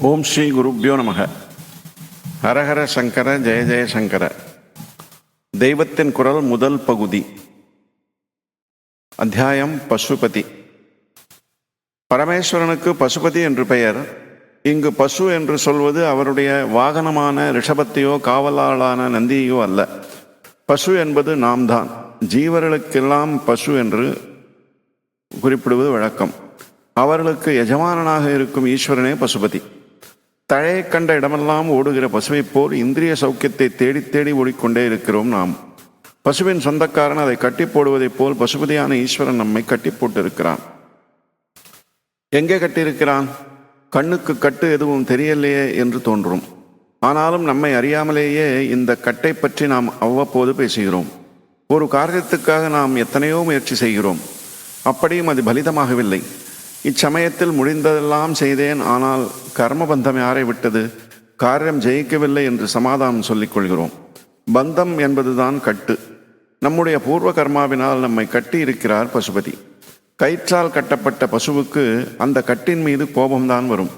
ஓம் ஸ்ரீ குருப்பியோ நமக. ஹரஹர சங்கர ஜெய ஜெய சங்கர. தெய்வத்தின் குரல் முதல் பகுதி. அத்தியாயம் பசுபதி. பரமேஸ்வரனுக்கு பசுபதி என்று பெயர். இங்கு பசு என்று சொல்வது அவருடைய வாகனமான ரிஷபத்தையோ காவலாளான நந்தியோ அல்ல. பசு என்பது நாம் தான் ஜீவர்களுக்கெல்லாம் பசு என்று குறிப்பிடுவது வழக்கம். அவர்களுக்கு எஜமானனாக இருக்கும் ஈஸ்வரனே பசுபதி. தழையை கண்ட இடமெல்லாம் ஓடுகிற பசுவைப் போல் இந்திரிய சௌக்கியத்தை தேடி தேடி ஓடிக்கொண்டே இருக்கிறோம் நாம். பசுவின் சொந்தக்காரன் அதை கட்டி போடுவதைப் போல் பசுபதியான ஈஸ்வரன் நம்மை கட்டி போட்டிருக்கிறான். எங்கே கட்டியிருக்கிறான்? கண்ணுக்கு கட்டு எதுவும் தெரியலையே என்று தோன்றும். ஆனாலும் நம்மை அறியாமலேயே இந்த கட்டை பற்றி நாம் அவ்வப்போது பேசுகிறோம். ஒரு காரியத்துக்காக நாம் எத்தனையோ முயற்சி செய்கிறோம். அப்படியும் அது பலிதமாகவில்லை. இச்சமயத்தில் முடிந்ததெல்லாம் செய்தேன் ஆனால் கர்மபந்தம் யாரை விட்டது? காரியம் ஜெயிக்கவில்லை என்று சமாதானம் சொல்லிக் கொள்கிறோம். பந்தம் என்பதுதான் கட்டு. நம்முடைய பூர்வ கர்மாவினால் நம்மை கட்டி இருக்கிறார் பசுபதி. கயிற்றால் கட்டப்பட்ட பசுவுக்கு அந்த கட்டின் மீது கோபம்தான் வரும்.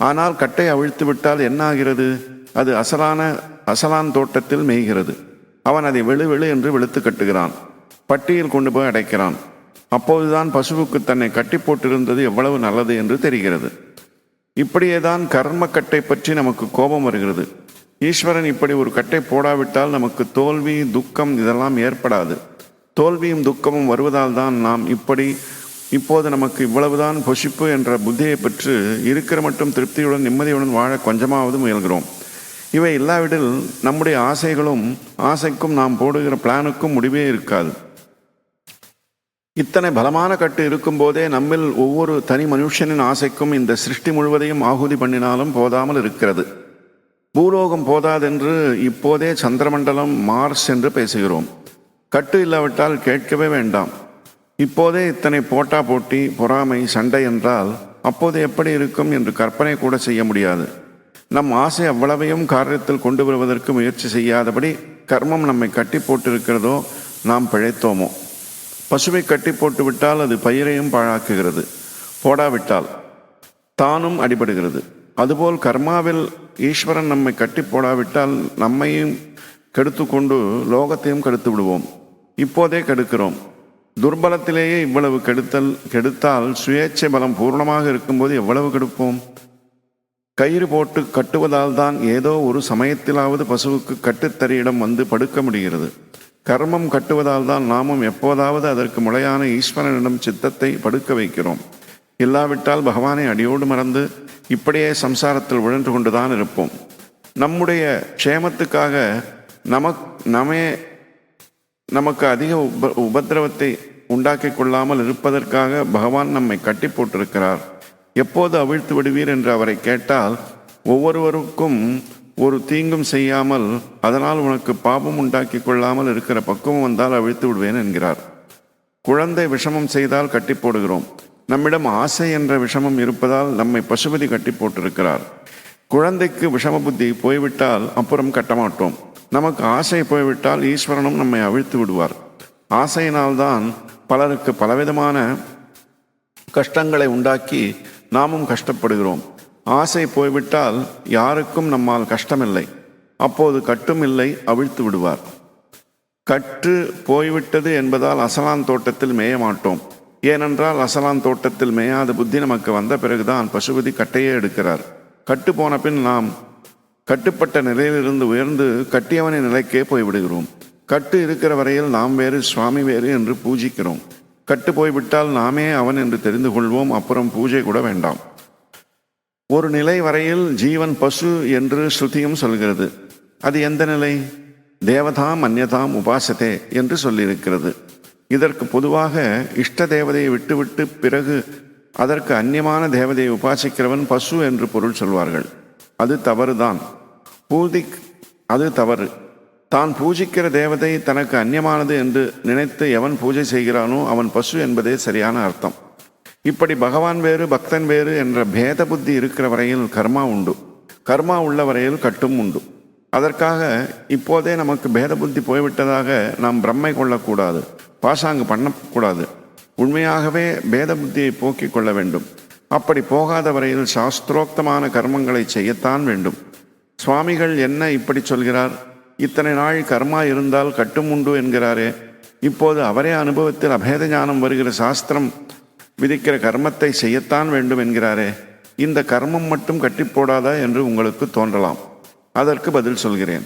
ஆனால் கட்டை அவிழ்த்து விட்டால் என்ன ஆகிறது அது அசலான அசலான் தோட்டத்தில் மேய்கிறது. அவன் அதை வெளு வெளு என்று வெளுத்து கட்டுகிறான். பட்டியில் கொண்டு போய் அடைக்கிறான். அப்போதுதான் பசுவுக்கு தன்னை கட்டி போட்டிருந்தது எவ்வளவு நல்லது என்று தெரிகிறது. இப்படியேதான் கர்ம கட்டை பற்றி நமக்கு கோபம் வருகிறது. ஈஸ்வரன் இப்படி ஒரு கட்டை போடாவிட்டால் நமக்கு தோல்வி துக்கம் இதெல்லாம் ஏற்படாது. தோல்வியும் துக்கமும் வருவதால் தான் நாம் இப்படி இப்போது நமக்கு இவ்வளவுதான் பொசிப்பு என்ற புத்தியை பெற்று இருக்கிற மட்டும் திருப்தியுடன் நிம்மதியுடன் வாழ கொஞ்சமாவது முயல்கிறோம். இவை இல்லாவிடில் நம்முடைய ஆசைகளும் ஆசைக்கும் நாம் போடுகிற பிளானுக்கும் முடிவே இருக்காது. இத்தனை பலமான கட்டு இருக்கும்போதே நம்மில் ஒவ்வொரு தனி மனுஷனின் ஆசைக்கும் இந்த சிருஷ்டி முழுவதையும் ஆகுதி பண்ணினாலும் போதாமல் இருக்கிறது. பூலோகம் போதாதென்று இப்போதே சந்திரமண்டலம் மார்ஸ் என்று பேசுகிறோம். கட்டு இல்லாவிட்டால் கேட்கவே வேண்டாம். இப்போதே இத்தனை போட்டா போட்டி பொறாமை சண்டை என்றால் அப்போது எப்படி இருக்கும் என்று கற்பனை கூட செய்ய முடியாது. நம் ஆசை அவ்வளவையும் காரியத்தில் கொண்டு வருவதற்கு முயற்சி செய்யாதபடி கர்மம் நம்மை கட்டி போட்டிருக்கிறதோ நாம் பிழைத்தோமோ? பசுவை கட்டி போட்டு விட்டால் அது பயிரையும் பாழாக்குகிறது. போடாவிட்டால் தானும் அடிபடுகிறது. அதுபோல் கர்மாவில் ஈஸ்வரன் நம்மை கட்டி போடாவிட்டால் நம்மையும் கெடுத்து கொண்டு லோகத்தையும் கெடுத்து விடுவோம். இப்போதே கெடுக்கிறோம். துர்பலத்திலேயே இவ்வளவு கெடுத்தல் கெடுத்தால் சுயேட்சை பலம் பூர்ணமாக இருக்கும்போது எவ்வளவு கெடுப்போம்? கயிறு போட்டு கட்டுவதால் தான் ஏதோ ஒரு சமயத்திலாவது பசுவுக்கு கட்டுத்தறியிடம் வந்து படுக்க முடிகிறது. கர்மம் கட்டுவதால் தான் நாமும் எப்போதாவது அதற்கு முளையான ஈஸ்வரனிடம் சித்தத்தை படுக்க வைக்கிறோம். இல்லாவிட்டால் பகவானை அடியோடு மறந்து இப்படியே சம்சாரத்தில் விழன்று கொண்டுதான் இருப்போம். நம்முடைய க்ஷேமத்துக்காக நமக் நமே நமக்கு அதிக உப உபத்திரவத்தை உண்டாக்கி கொள்ளாமல் இருப்பதற்காக பகவான் நம்மை கட்டி போட்டிருக்கிறார். எப்போது அவிழ்த்து விடுவீர் என்று அவரை கேட்டால் ஒவ்வொருவருக்கும் ஒரு தீங்கும் செய்யாமல் அதனால் உனக்கு பாபம் உண்டாக்கி கொள்ளாமல் இருக்கிற பக்குவம் வந்தால் அவிழ்த்து விடுவேன் என்கிறார். குழந்தை விஷமம் செய்தால் கட்டி போடுகிறோம். நம்மிடம் ஆசை என்ற விஷமம் இருப்பதால் நம்மை பசுபதி கட்டி போட்டிருக்கிறார். குழந்தைக்கு விஷம புத்தி போய்விட்டால் அப்புறம் கட்ட மாட்டோம் நமக்கு ஆசை போய்விட்டால் ஈஸ்வரனும் நம்மை அவிழ்த்து விடுவார். ஆசையினால்தான் பலருக்கு பலவிதமான கஷ்டங்களை உண்டாக்கி நாமும் கஷ்டப்படுகிறோம். ஆசை போய்விட்டால் யாருக்கும் நம்மால் கஷ்டமில்லை. அப்போது கட்டும் இல்லை அவிழ்த்து விடுவார். கற்று போய்விட்டது என்பதால் அசலான் தோட்டத்தில் மேய மாட்டோம். ஏனென்றால் அசலான் தோட்டத்தில் மேயாத புத்தி நமக்கு வந்த பிறகுதான் பசுபதி கட்டையே எடுக்கிறார். கட்டு போன பின் நாம் கட்டுப்பட்ட நிலையிலிருந்து உயர்ந்து கட்டியவனின் நிலைக்கே போய்விடுகிறோம். கட்டு இருக்கிற வரையில் நாம் வேறு சுவாமி வேறு என்று பூஜிக்கிறோம். கட்டு போய்விட்டால் நாமே அவன் என்று தெரிந்து கொள்வோம். அப்புறம் பூஜை கூட வேண்டாம். ஒரு நிலை வரையில் ஜீவன் பசு என்று ஸ்ருதியும் சொல்கிறது. அது எந்த நிலை? தேவதாம் அந்நதாம் உபாசத்தே என்று சொல்லியிருக்கிறது. இதற்கு பொதுவாக இஷ்ட தேவதையை விட்டுவிட்டு பிறகு அதற்கு அந்நியமான தேவதையை உபாசிக்கிறவன் பசு என்று பொருள் சொல்வார்கள். அது தவறுதான். பூதி அது தவறு. தான் பூஜிக்கிற தேவதை தனக்கு அந்நியமானது என்று நினைத்து எவன் பூஜை செய்கிறானோ அவன் பசு என்பதே சரியான அர்த்தம். இப்படி பகவான் வேறு பக்தன் வேறு என்ற பேத புத்தி இருக்கிற வரையில் கர்மா உண்டு. கர்மா உள்ள வரையில் கட்டும் உண்டு. அதற்காக இப்போதே நமக்கு பேத புத்தி போய்விட்டதாக நாம் பிரம்மை கொள்ளக்கூடாது பாசாங்கு பண்ணக்கூடாது. உண்மையாகவே பேத புத்தியை போக்கிக் கொள்ள வேண்டும். அப்படி போகாத வரையில் சாஸ்திரோக்தமான கர்மங்களை செய்யத்தான் வேண்டும். சுவாமிகள் என்ன இப்படி சொல்கிறார்? இத்தனை நாள் கர்மா இருந்தால் கட்டும் உண்டு என்கிறாரே. இப்போது அவரே அனுபவத்தில் அபேத ஞானம் வருகிற சாஸ்திரம் விதிக்கிற கர்மத்தை செய்யத்தான் வேண்டும் என்கிறாரே. இந்த கர்மம் மட்டும் கட்டி போடாதா என்று உங்களுக்கு தோன்றலாம். அதற்கு பதில் சொல்கிறேன்.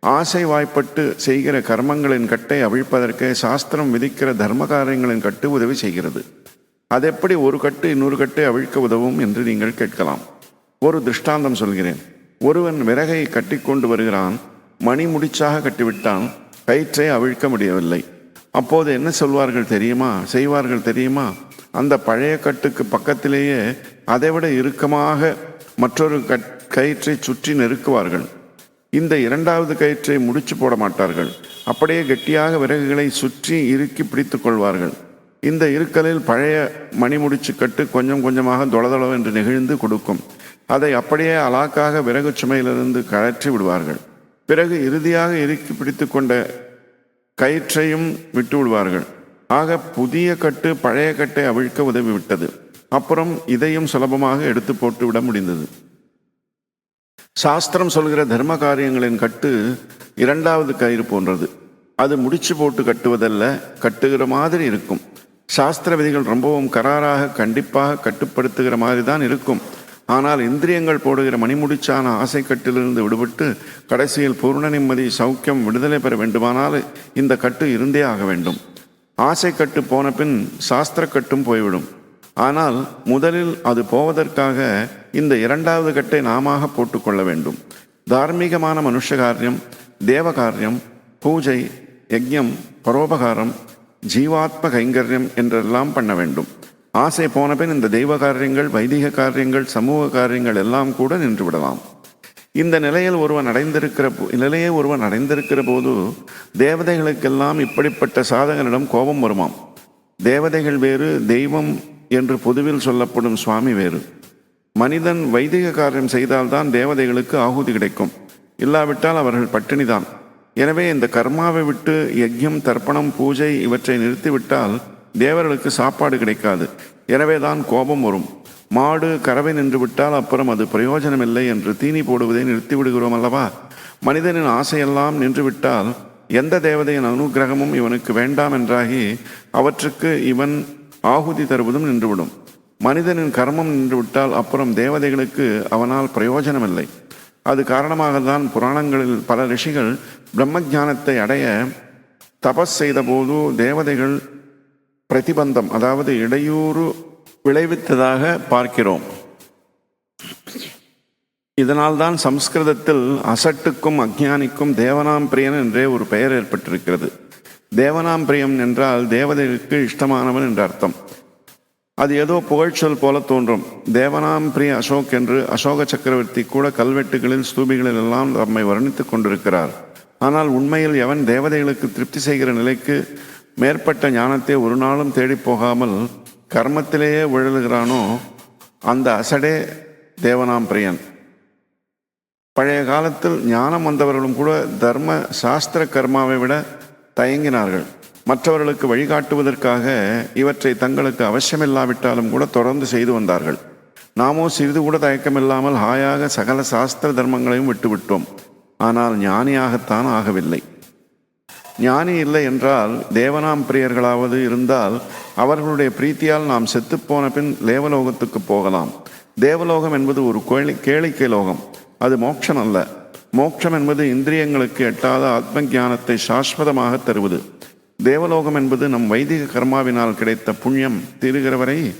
ஆசை வாய்ப்பட்டு செய்கிற கர்மங்களின் கட்டை அவிழ்ப்பதற்கு சாஸ்திரம் விதிக்கிற தர்ம காரியங்களின் கட்டு உதவி செய்கிறது. அது எப்படி ஒரு கட்டு இன்னொரு கட்டை அவிழ்க்க உதவும் என்று நீங்கள் கேட்கலாம். ஒரு திருஷ்டாந்தம் சொல்கிறேன். ஒருவன் விறகை கட்டிக்கொண்டு வருகிறான். மணி முடிச்சாக கட்டிவிட்டான். கயிற்றை அவிழ்க்க முடியவில்லை. அப்போது என்ன சொல்வார்கள் தெரியுமா? செய்வார்கள் தெரியுமா? அந்த பழைய கட்டுக்கு பக்கத்திலேயே அதைவிட இறுக்கமாக மற்றொரு கட் கயிற்றை சுற்றி நெருக்குவார்கள். இந்த இரண்டாவது கயிற்றை முடிச்சு போட மாட்டார்கள். அப்படியே கெட்டியாக விறகுகளை சுற்றி இறுக்கி பிடித்து கொள்வார்கள். இந்த இருக்கலில் பழைய மணி முடிச்சு கட்டு கொஞ்சம் கொஞ்சமாக தொளதொளவென்று நெகிழ்ந்து கொடுக்கும். அதை அப்படியே அலாக்காக விறகு சுமையிலிருந்து கழற்றி விடுவார்கள். பிறகு இறுதியாக இறுக்கி பிடித்து கொண்ட கயிற்றையும் விட்டு விடுவார்கள். ஆக புதிய கட்டு பழைய கட்டை அவிழ்க்க உதவிவிட்டது. அப்புறம் இதையும் சுலபமாக எடுத்து போட்டு விட முடிந்தது. சாஸ்திரம் சொல்கிற தர்ம காரியங்களின் கட்டு இரண்டாவது கயிறு போன்றது. அது முடிச்சு போட்டு கட்டுவதல்ல கட்டுகிற மாதிரி இருக்கும். சாஸ்திர விதிகள் ரொம்பவும் கராராக கண்டிப்பாக கட்டுப்படுத்துகிற மாதிரி தான் இருக்கும். ஆனால் இந்திரியங்கள் போடுகிற மணிமுடிச்சான ஆசை கட்டிலிருந்து விடுபட்டு கடைசியில் பூர்ண நிம்மதி சௌக்கியம் விடுதலை பெற வேண்டுமானால் இந்த கட்டு இருந்தே ஆக வேண்டும். ஆசை கட்டு போன பின் சாஸ்திர கட்டும் போய்விடும். ஆனால் முதலில் அது போவதற்காக இந்த இரண்டாவது கட்டை நாம போட்டுக்கொள்ள வேண்டும். தார்மீகமான மனுஷ காரியம் தேவ காரியம் பூஜை யஜ்யம் பரோபகாரம் ஜீவாத்ம கைங்கரியம் என்றெல்லாம் பண்ண வேண்டும். ஆசை போன பின் இந்த தெய்வ காரியங்கள் வைதிக காரியங்கள் சமூக காரியங்கள் எல்லாம் கூட நின்றுவிடலாம் இந்த நிலையில் ஒருவன் அடைந்திருக்கிற நிலையை ஒருவன் அடைந்திருக்கிற போது தேவதைகளுக்கெல்லாம் இப்படிப்பட்ட சாதகனிடம் கோபம் வருமாம். தேவதைகள் வேறு தெய்வம் என்று பொதுவில் சொல்லப்படும் சுவாமி வேறு. மனிதன் வைதிக காரியம் செய்தால்தான் தேவதைகளுக்கு ஆகுதி கிடைக்கும். இல்லாவிட்டால் அவர்கள் பட்டினிதான். எனவே இந்த கர்மாவை விட்டு யஜ்யம் தர்ப்பணம் பூஜை இவற்றை நிறுத்திவிட்டால் தேவர்களுக்கு சாப்பாடு கிடைக்காது. எனவேதான் கோபம் வரும். மாடு கறவை நின்று விட்டால் அப்புறம் அது பிரயோஜனமில்லை என்று தீனி போடுவதை நிறுத்தி விடுகிறோம் அல்லவா? மனிதனின் ஆசையெல்லாம் நின்றுவிட்டால் எந்த தேவதையின் அனுக்கிரகமும் இவனுக்கு வேண்டாம் என்றாகி அவற்றுக்கு இவன் ஆகுதி தருவதும் நின்றுவிடும். மனிதனின் கர்மம் நின்றுவிட்டால் அப்புறம் தேவதைகளுக்கு அவனால் பிரயோஜனமில்லை. அது காரணமாக தான் புராணங்களில் பல ரிஷிகள் பிரம்மஞானத்தை அடைய தபஸ் செய்தபோது தேவதைகள் பிரதிபந்தம் அதாவது இடையூறு விளைவித்ததாக பார்க்கிறோம். இதனால்தான் சம்ஸ்கிருதத்தில் அசட்டுக்கும் அஜ்ஞானிக்கும் தேவனாம் பிரியன் என்றே ஒரு பெயர் ஏற்பட்டிருக்கிறது. தேவனாம் பிரியம் என்றால் தேவதைகளுக்கு இஷ்டமானவன் என்ற அர்த்தம். அது ஏதோ புகழ்ச்சொல் போல தோன்றும். தேவனாம் பிரிய அசோக் என்று அசோக சக்கரவர்த்தி கூட கல்வெட்டுகளில் ஸ்தூபிகளில் எல்லாம் தம்மை வர்ணித்துக் கொண்டிருக்கிறார். ஆனால் உண்மையில் எவன் தேவதைகளுக்கு திருப்தி செய்கிற நிலைக்கு மேற்பட்ட ஞானத்தை ஒரு நாளும் தேடிப் போகாமல் கர்மத்திலேயே விழலுகிறானோ அந்த அசடே தேவனாம் பிரியன். பழைய காலத்தில் ஞானம் வந்தவர்களும் கூட தர்ம சாஸ்திர கர்மாவை விட தயங்கினார்கள். மற்றவர்களுக்கு வழிகாட்டுவதற்காக இவற்றை தங்களுக்கு அவசியமில்லாவிட்டாலும் கூட தொடர்ந்து செய்து வந்தார்கள். நாமோ சிறிது கூட தயக்கமில்லாமல் ஹாயாக சகல சாஸ்திர தர்மங்களையும் விட்டுவிட்டோம். ஆனால் ஞானியாகத்தான் ஆகவில்லை. ஞானி இல்லை என்றால் தேவனாம் பிரியர்களாவது இருந்தால் அவர்களுடைய பிரீத்தியால் நாம் செத்துப்போன பின் தேவலோகத்துக்கு போகலாம். தேவலோகம் என்பது ஒரு கேளி கேளிக்கை லோகம். அது மோட்சம் அல்ல. மோட்சம் என்பது இந்திரியங்களுக்கு எட்டாத ஆத்ம ஞானத்தை சாஸ்வதமாக தருவது. தேவலோகம் என்பது நம் வைதிக கர்மாவினால் கிடைத்த புண்ணியம் தீருகிற வரை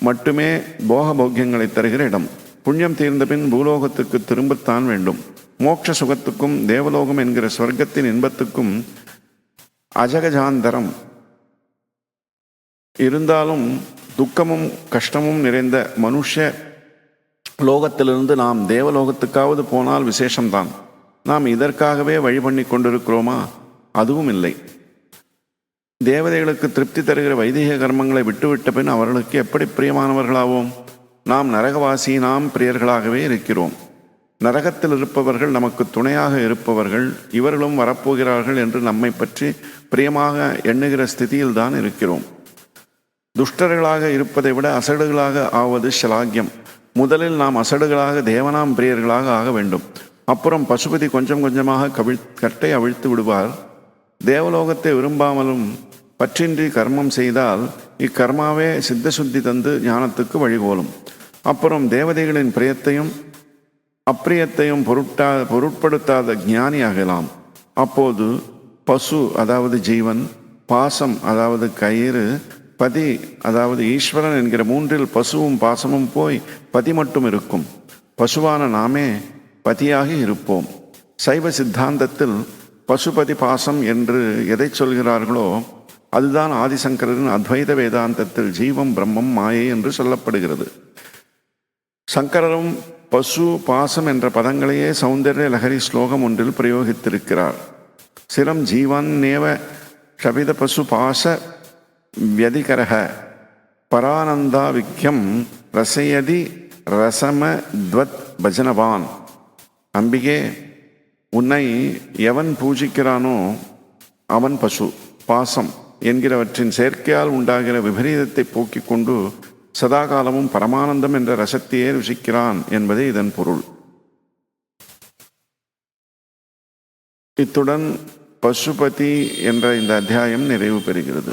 மட்டுமே போக போக்கியங்களை தருகிற இடம். புண்ணியம் தீர்ந்த பின் பூலோகத்துக்கு திரும்பத்தான் வேண்டும். மோட்ச சுகத்துக்கும் தேவலோகம் என்கிற சொர்க்கத்தின் இன்பத்துக்கும் அஜகஜாந்தரம். இருந்தாலும் துக்கமும் கஷ்டமும் நிறைந்த மனுஷ லோகத்திலிருந்து நாம் தேவலோகத்துக்காவது போனால் விசேஷம்தான். நாம் இதற்காகவே வழி பண்ணி கொண்டிருக்கிறோமா? அதுவும் இல்லை. தேவதைகளுக்கு திருப்தி தருகிற வைதிக கர்மங்களை விட்டுவிட்ட பின் அவர்களுக்கு எப்படி பிரியமானவர்களாவோம்? நாம் நரகவாசி நாம் பிரியர்களாகவே இருக்கிறோம். நரகத்தில் இருப்பவர்கள் நமக்கு துணையாக இருப்பவர்கள் இவர்களும் வரப்போகிறார்கள் என்று நம்மை பற்றி பிரியமாக எண்ணுகிற ஸ்திதியில்தான் இருக்கிறோம். துஷ்டர்களாக இருப்பதை விட அசடுகளாக ஆவது ஷலாக்கியம் முதலில் நாம் அசடுகளாக தேவனாம் பிரியர்களாக ஆக வேண்டும். அப்புறம் பசுபதி கொஞ்சம் கொஞ்சமாக கவிழ் கட்டை அவிழ்த்து விடுவார். தேவலோகத்தை விரும்பாமலும் பற்றின்றி கர்மம் செய்தால் இக்கர்மாவே சித்த சுத்தி தந்து ஞானத்துக்கு வழிகோலும். அப்புறம் தேவதைகளின் பிரியத்தையும் அப்பிரியத்தையும் பொருட்டா பொருட்படுத்தாத ஞானியாகலாம். அப்போது பசு அதாவது ஜீவன் பாசம் அதாவது கயிறு பதி அதாவது ஈஸ்வரன் என்கிற மூன்றில் பசுவும் பாசமும் போய் பதி மட்டும் இருக்கும். பசுவான நாமே பதியாகி இருப்போம். சைவ சித்தாந்தத்தில் பசுபதி பாசம் என்று எதை சொல்கிறார்களோ அதுதான் ஆதிசங்கரின் அத்வைத வேதாந்தத்தில் ஜீவம் பிரம்மம் மாயை என்று சொல்லப்படுகிறது. சங்கரரும் பசு பாசம் என்ற பதங்களையே சௌந்தர்ய லஹரி ஸ்லோகம் ஒன்றில் பிரயோகித்திருக்கிறார். சிரம் ஜீவன் நேவ ஷபித பசு பாச வியதிகரக. பரானந்தா விக்யம் ரசயதி ரசம துவத் பஜனவான். அம்பிகே உன்னை எவன் பூஜிக்கிறானோ அவன் பசு பாசம் என்கிறவற்றின் செயற்கையால் உண்டாகிற விபரீதத்தை போக்கிக் கொண்டு சதாகாலமும் பரமானந்தம் என்ற ரசத்தையே ருசிக்கிறான் என்பதே இதன் பொருள். இத்துடன் பசுபதி என்ற இந்த அத்தியாயம் நிறைவு பெறுகிறது.